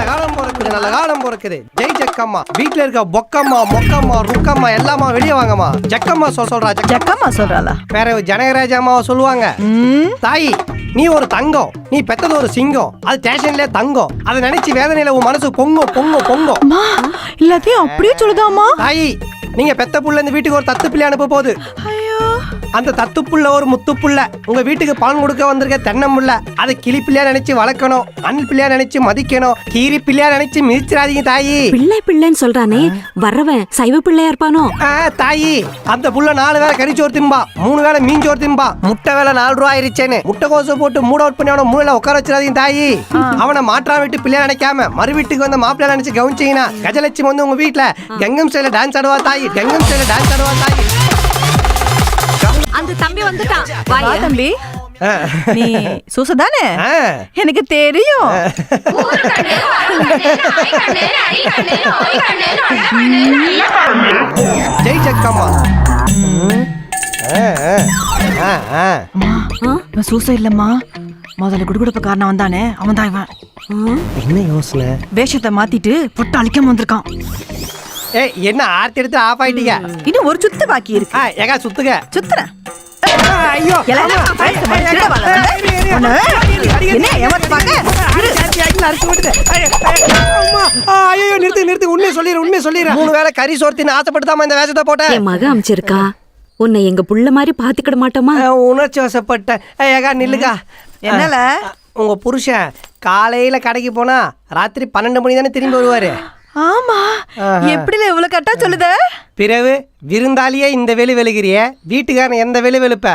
நல்ல காலம் பிறக்குது நல்ல காலம் பிறக்குது. ஜெய் ஜக்கம்மா. வீட்ல இருக்க பொக்கம்மா மொக்கம்மா ருக்கம்மா எல்லாமா வெளியே வாங்கம்மா. ஜக்கம்மா சொல் சொல்றா ஜக்க ஜக்கம்மா சொல்றாளா? வேற ஜனகராஜ அம்மாவை சொல்லுவாங்க. தாயி நீ ஒரு தங்கம் நீ பெத்தது ஒரு சிங்கம் அது ஸ்டேஷன்ல தங்கம். அதை நினைச்சு வேதனையில உன் மனசு பொங்கும் பொங்கும் அம்மா எல்லாத்தையும் அப்படியே சொல்லுதாம்மா தாயி நீங்க பெத்த புள்ள இந்த வீட்டுக்கு ஒரு தத்து பிள்ளை அனுப்ப போகுது. அந்த தத்து புள்ள ஒரு முத்து புள்ள உங்க வீட்டுக்கு பலன் கொடுக்க வந்திருக்க தென்னம்புள்ள அதை கிளி பிள்ளையா நினைச்சு வளர்க்கணும். அணில் பிள்ளையா நினைச்சு மதிக்கணும். கீரி பிள்ளையா நினைச்சு மிதிச்சிடாதீங்க தாயி. பிள்ளை பிள்ளைன்னு சொல்றானே. வர்றவன் சைவ பிள்ளையா இருப்பானோ? தாயி. அந்த புள்ள நாலு வேளை கறிச்சோறு திம்பா மூணு வேளை மீன் சோறு திம்பா முட்டை வேலை நாலு ரூபா ஆயிருச்சேன்னு. முட்டை கோசை போட்டு மூட் அவுட் பண்ணி அவனை மூளையில உட்கார வச்சிடாதீங்க தாயி. அவனை மாற்றா விட்டு பிள்ளையா நினைக்காம மறு வீட்டுக்கு வந்த மாப்பிள்ளை நினைச்சு கவனிச்சீங்கன்னா கஜலட்சுமி வந்து உங்க வீட்டுல கங்கம் ஸ்டைல டான்ஸ் ஆடுவா தாயி. கங்கம் ஸ்டைல டான்ஸ் ஆடுவா தாயி. அந்த தம்பி வந்துட்டான். வா தம்பி. நீ சூச தானே? ஆ. எனக்கு தெரியும். ஜெய் இவன் சூச இல்லம்மா. முதல்ல குடுகுடுப்ப காரணம் வந்தானே அவன் தான் இவன் என்ன யோசனை? வேஷத்தை மாத்திட்டு பொட்டு அழிக்காம வந்திருக்கான். ஏய் என்ன ஆர்த்தி எடுத்து ஆஃப் ஆயிட்டீங்க? இன்னும் ஒரு சுத்து பாக்கி இருக்கு. ஏகா சுத்துங்க. சுத்துறேன். ஐயோ ஐயோ நிறுத்து நிறுத்து. உண்மையை சொல்லிடு உண்மையை சொல்லிடு மூணு வேளை கறி சோர்த்தின்னு ஆசைப்பட்டு இந்த வேஷத்தை போட்டேன் என் மக அமைச்சிருக்கா. உன்னை எங்க புள்ள மாதிரி பாத்துக்கிட மாட்டோமா? உணர்ச்சி வசப்பட்டேன் ஏகா நில்லுக்கா. என்னல? உங்க புருஷன் காலையில கடைக்கு போனா ராத்திரி பன்னெண்டு மணி தானே திரும்பி வருவாரு. ஆமா. எப்படில இவ்வளவு கட்டா சொல்லுத? பிறகு விருந்தாளியே இந்த வெளி வெளுகிறிய? வீட்டுக்காரன் எந்த வெளி வெளுப்ப?